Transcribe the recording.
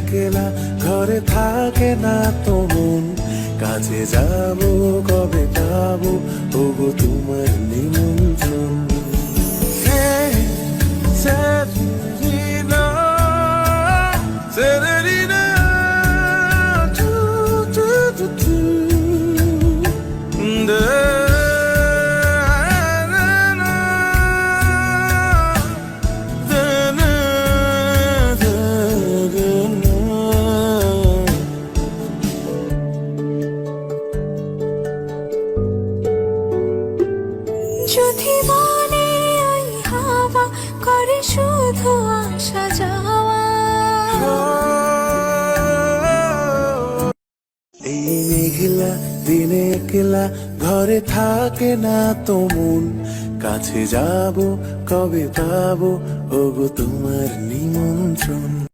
একলা ঘরে থাকে না তো মন। কাছে যাব কবে যাব ওগো দিনে কেলা ঘরে থাকে না তো মন। কাছে যাব কবে পাবো ওগো তোমার নিমন্ত্রণ।